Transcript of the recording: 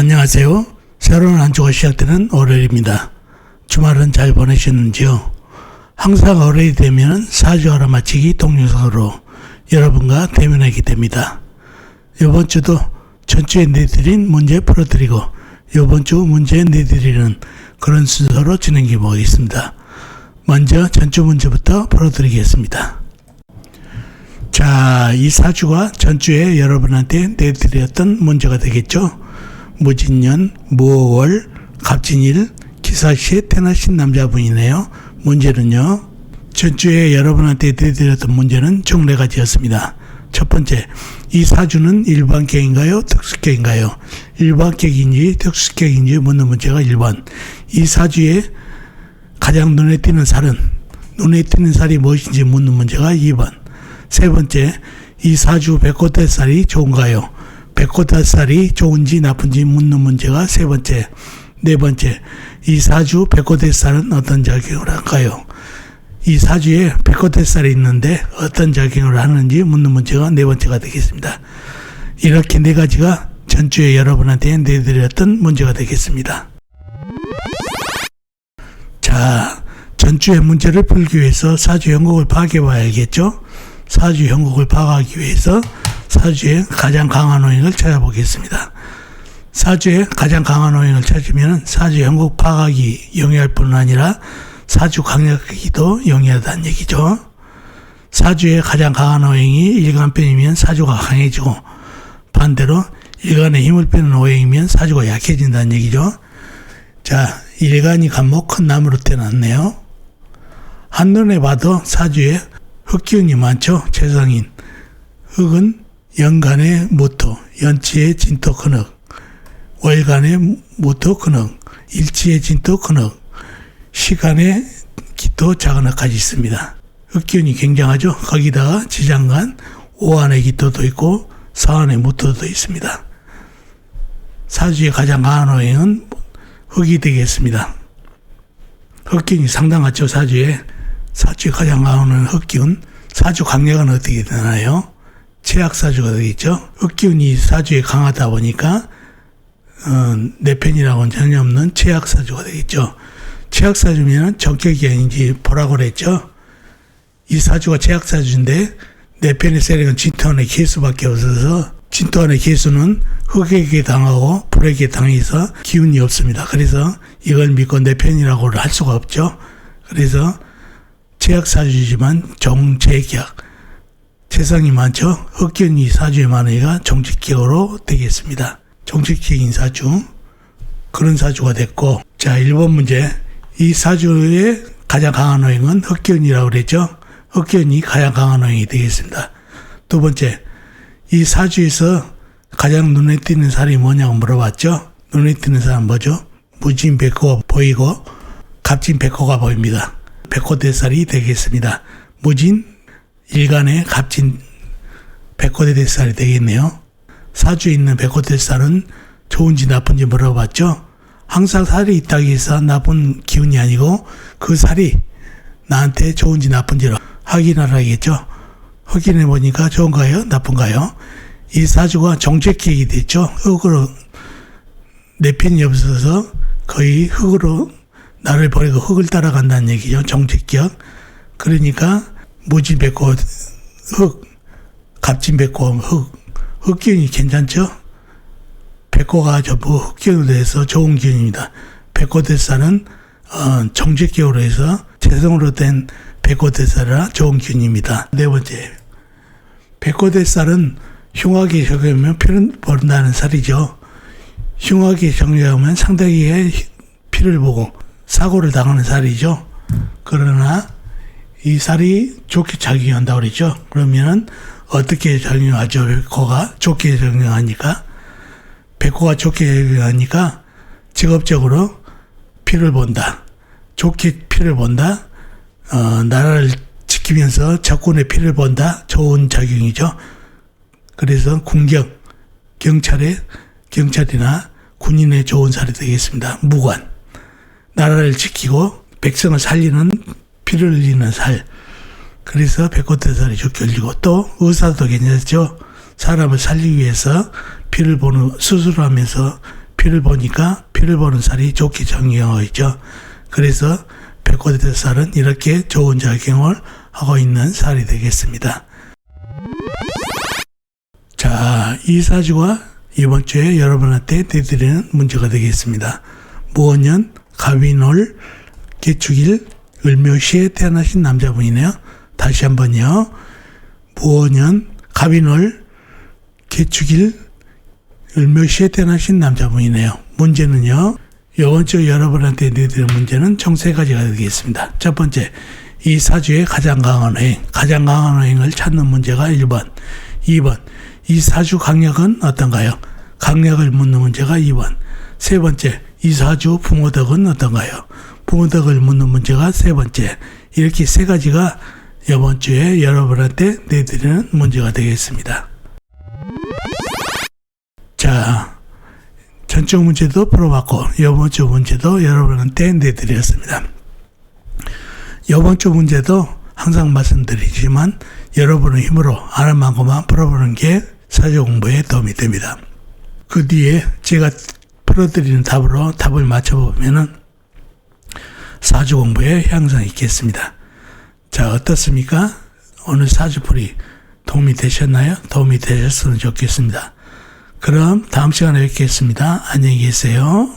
안녕하세요. 새로운 한 주가 시작되는 월요일입니다. 주말은 잘 보내셨는지요? 항상 월요일이 되면 사주 알아맞히기 동영상으로 여러분과 대면하게 됩니다. 이번 주도 전주에 내드린 문제 풀어드리고 이번 주 문제 내드리는 그런 순서로 진행해 보겠습니다. 먼저 전주 문제부터 풀어드리겠습니다. 자, 이 사주가 전주에 여러분한테 내드렸던 문제가 되겠죠. 무진년, 무월, 갑진일, 기사시에 태어나신 남자분이네요. 문제는요. 전주에 여러분한테 내드렸던 문제는 총네 가지였습니다. 첫 번째, 이 사주는 일반격인가요? 특수격인가요? 일반격인지 특수격인지 묻는 문제가 1번. 이 사주에 가장 눈에 띄는 살은 눈에 띄는 살이 무엇인지 묻는 문제가 2번. 세 번째, 이 사주 백호대 살이 좋은가요? 백호대살이 좋은지 나쁜지 묻는 문제가 세 번째. 네 번째, 이 사주 백호대살은 어떤 작용을 할까요? 이 사주에 백호대살이 있는데 어떤 작용을 하는지 묻는 문제가 네 번째가 되겠습니다. 이렇게 네 가지가 전주에 여러분한테 내드렸던 문제가 되겠습니다. 자, 전주의 문제를 풀기 위해서 사주 형국을 파악해 봐야겠죠? 사주 형국을 파악하기 위해서 사주의 가장 강한 오행을 찾아보겠습니다. 사주의 가장 강한 오행을 찾으면 사주 형국 파악이 용이할 뿐 아니라 사주 강력하기도 용이하다는 얘기죠. 사주의 가장 강한 오행이 일간 편이면 사주가 강해지고 반대로 일간의 힘을 빼는 오행이면 사주가 약해진다는 얘기죠. 자, 일간이 간목 큰 나무로 태어났네요. 한눈에 봐도 사주에 흑기운이 많죠. 재성인. 흑은 연간의 모토, 연치의 진토 근흑, 월간의 모토 근흑, 일치의 진토 근흑, 시간의 기토 자근흑까지 있습니다. 흑기운이 굉장하죠. 거기다가 지장간, 오한의 기토도 있고 사한의 모토도 있습니다. 사주의 가장 강한 오행은 흑이 되겠습니다. 흑기운이 상당하죠. 사주에. 사주에 가장 강한 흑기운. 사주 강력은 어떻게 되나요? 최악사주가 되겠죠. 흑기운이 사주에 강하다 보니까 어, 내 편이라고는 전혀 없는 최악사주가 되겠죠. 최악사주면 정격이 아닌지 보라고 그랬죠. 이 사주가 최악사주인데 내 편의 세력은 진토안의 개수밖에 없어서 진토안의 개수는 흑에게 당하고 불에게 당해서 기운이 없습니다. 그래서 이걸 믿고 내 편이라고 할 수가 없죠. 그래서 최악사주지만 정체격 재성이 많죠. 흑견이 사주에 많으니까 정직격으로 되겠습니다. 정직격인 사주 그런 사주가 됐고 자 1번 문제 이 사주의 가장 강한 오행은 흑견이라고 그랬죠. 흑견이 가장 강한 오행이 되겠습니다. 두 번째 이 사주에서 가장 눈에 띄는 살이 뭐냐고 물어봤죠. 눈에 띄는 살은 뭐죠? 무진 백호가 보이고 갑진 백호가 보입니다. 백호 대살이 되겠습니다. 무진 일간의 갑진 백호대살이 되겠네요. 사주에 있는 백호대살은 좋은지 나쁜지 물어봤죠. 항상 살이 있다고 해서 나쁜 기운이 아니고 그 살이 나한테 좋은지 나쁜지를 확인하라겠죠. 확인해 보니까 좋은가요? 나쁜가요? 이 사주가 정책기획이 됐죠. 흙으로 내 편이 없어서 거의 흙으로 나를 버리고 흙을 따라간다는 얘기죠. 정책기역. 그러니까 무진백호 흙, 갑진백호 흙, 흙기운이 괜찮죠? 백호가 전부 흙기운으로 해서 좋은 기운입니다. 백호대사는 어, 정책기호로 해서 재성으로 된 백호대사라 좋은 기운입니다. 네 번째, 백호대살은 흉하게 적용하면 피를 버린다는 살이죠. 흉하게 적용하면 상대에게 피를 보고 사고를 당하는 살이죠. 그러나 이 살이 좋게 작용한다고 그랬죠. 그러면은 어떻게 작용하죠? 백호가 좋게 작용하니까 백호가 좋게 작용하니까 직업적으로 피를 본다. 좋게 피를 본다. 어, 나라를 지키면서 적군의 피를 본다. 좋은 작용이죠. 그래서 군경, 경찰의 경찰이나 군인의 좋은 살이 되겠습니다. 무관. 나라를 지키고 백성을 살리는 피를 흘리는 살. 그래서 백호대살이 좋게 흘리고 또 의사도 괜찮죠. 사람을 살리기 위해서 피를 보는 수술을 하면서 피를 보니까 피를 보는 살이 좋게 작용하고 있죠. 그래서 백호대대 살은 이렇게 좋은 작용을 하고 있는 살이 되겠습니다. 자, 이 사주가 이번 주에 여러분한테 내드리는 문제가 되겠습니다. 무원년 가위놀 개축일 을묘시에 태어나신 남자분이네요. 다시 한번요. 무원년 가위놀 개축일 을묘시에 태어나신 남자분이네요. 문제는요. 이번 주 여러분한테 내드리는 문제는 총 세 가지가 되겠습니다. 첫 번째, 이 사주의 가장 강한 어행, 가장 강한 어행을 찾는 문제가 1번. 2번, 이 사주 강력은 어떤가요? 강력을 묻는 문제가 2번. 세 번째, 이 사주 부모덕은 어떤가요? 부모덕을 묻는 문제가 세 번째. 이렇게 세 가지가 이번 주에 여러분한테 내드리는 문제가 되겠습니다. 자, 전적 문제도 풀어봤고, 이번 주 문제도 여러분한테 내드렸습니다. 이번 주 문제도 항상 말씀드리지만, 여러분의 힘으로 아는 만큼만 풀어보는 게 사주 공부에 도움이 됩니다. 그 뒤에 제가 풀어드리는 답으로 답을 맞춰보면은 사주 공부에 향상이 있겠습니다. 자, 어떻습니까? 오늘 사주풀이 도움이 되셨나요? 도움이 되셨으면 좋겠습니다. 그럼 다음 시간에 뵙겠습니다. 안녕히 계세요.